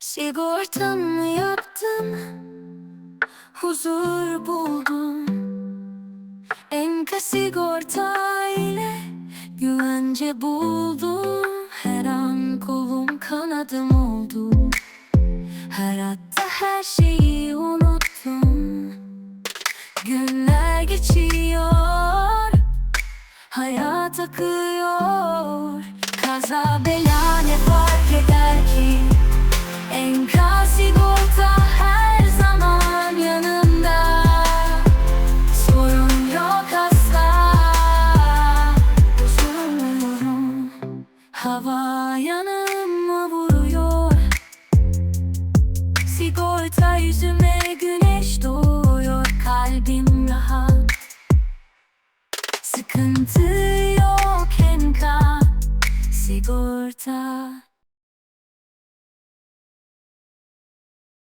Sigortamı yaptım Huzur buldum. Enka sigorta ile Güvence buldum. Her an kolum kanadım oldu. Hayatta her şeyi unuttum. Günler geçiyor Hayat akıyor. Kaza bela ne fark Hava yanıma vuruyor. Sigorta yüzüme güneş doğuyor. Kalbim rahat. Sıkıntı yok enka Sigorta